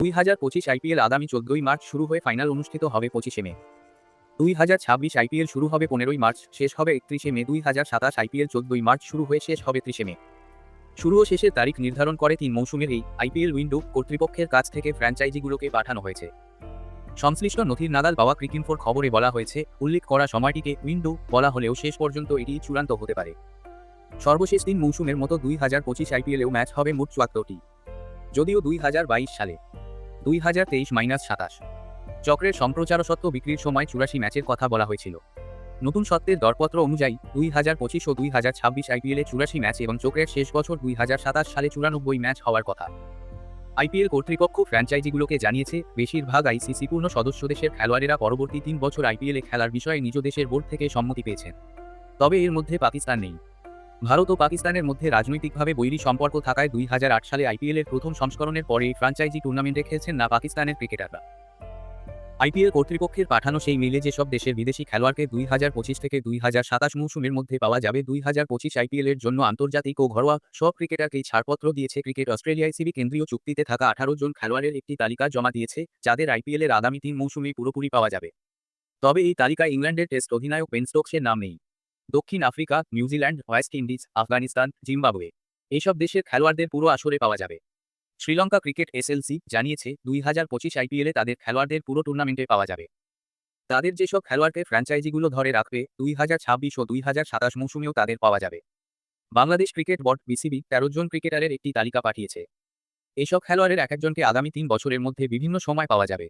দুই হাজার পঁচিশ আইপিএল আগামী চোদ্দই মার্চ শুরু হয়ে ফাইনাল অনুষ্ঠিত হবে পঁচিশে মে। দুই হাজার ছাব্বিশ আইপিএল শুরু হবে পনেরোই মার্চ, শেষ হবে একত্রিশে মে। দুই হাজার সাতাশ আইপিএল চোদ্দই মার্চ শুরু হয়ে শেষ হবে ত্রিশে মে। শুরু ও শেষের তারিখ নির্ধারণ করে তিন মৌসুমের এই আইপিএল উইন্ডো কর্তৃপক্ষের কাছ থেকে ফ্র্যাঞ্চাইজিগুলোকে পাঠানো হয়েছে। সংশ্লিষ্ট নথির নাগাল পাওয়া ক্রিকিনফোর খবরে বলা হয়েছে, উল্লেখ করা সময়টিকে উইন্ডো বলা হলেও শেষ পর্যন্ত এটি চূড়ান্ত হতে পারে। সর্বশেষ তিন মৌসুমের মতো দুই হাজার পঁচিশ আইপিএলেও ম্যাচ হবে মোট চুয়াত্তরটি। যদিও দুই হাজার বাইশ সালে। দুই হাজার তেইশ মাইনাস সাতাশ। চক্রের সম্প্রচার সত্ত্ব বিক্রির সময় চুরাশি ম্যাচের কথা বলা হয়েছিল। নতুন সত্ত্বের দরপত্র অনুযায়ী দুই হাজার পঁচিশ ও দুই হাজার ছাব্বিশ আইপিএলে চুরাশি ম্যাচ এবং চক্রের শেষ বছর দুই হাজার সাতাশ সালে চুরানব্বই ম্যাচ হওয়ার কথা। আইপিএল কর্তৃপক্ষ ফ্র্যাঞ্চাইজিগুলোকে জানিয়েছে, বেশিরভাগ আইসিসি পূর্ণ সদস্য দেশের খেলোয়াড়েরা পরবর্তী তিন বছর আইপিএলে খেলার বিষয়ে নিজ দেশের বোর্ড থেকে সম্মতি পেয়েছেন। তবে এর মধ্যে পাকিস্তান নেই। ভারত ও পাকিস্তানের মধ্যে রাজনৈতিকভাবে বৈরী সম্পর্ক থাকায় দুই হাজার আট সালে আইপিএলের প্রথম সংস্করণের পরে এই ফ্র্যাঞ্চাইজি টুর্নামেন্টে খেলছেন না পাকিস্তানের ক্রিকেটাররা আইপিএল কর্তৃপক্ষের পাঠানো সেই মিলে যেসব দেশের বিদেশি খেলোয়াড়কে দুই হাজার পঁচিশ থেকে দুই হাজার সাতাশ মৌসুমের মধ্যে পাওয়া যাবে, দুই হাজার পঁচিশ আইপিএলের জন্য আন্তর্জাতিক ও ঘরোয়া সব ক্রিকেটারকেই ছাড়পত্র দিয়েছে ক্রিকেট অস্ট্রেলিয়ায় সিবি কেন্দ্রীয় চুক্তিতে থাকা আঠারো জন খেলোয়াড়ের একটি তালিকা জমা দিয়েছে, যাদের আইপিএলের আগামী তিন মৌসুমে পুরোপুরি পাওয়া যাবে। তবে এই তালিকায় ইংল্যান্ডের টেস্ট অধিনায়ক বেন স্টোকসের নাম নেই। দক্ষিণ Africa New Zealand West Indies, Afghanistan, Zimbabwe. এইসব দেশের খেলোয়াড়দের পুরো আসরে পাওয়া যাবে। শ্রীলঙ্কা ক্রিকেট এসএলসি জানিয়েছে, দুই হাজার পঁচিশ আইপিএলে তাদের খেলোয়াড়দের পুরো টুর্নামেন্টে পাওয়া যাবে। তাদের যেসব খেলোয়াড়কে ফ্র্যাঞ্চাইজিগুলো ধরে রাখবে, দুই হাজার ছাব্বিশ ও দুই হাজার সাতাশ মৌসুমেও তাদের পাওয়া যাবে। বাংলাদেশ ক্রিকেট বোর্ড, বিসিবি, তেরো জন ক্রিকেটারের একটি তালিকা পাঠিয়েছে। এসব খেলোয়াড়ের এক একজনকে আগামী তিন বছরের মধ্যে বিভিন্ন সময় পাওয়া যাবে।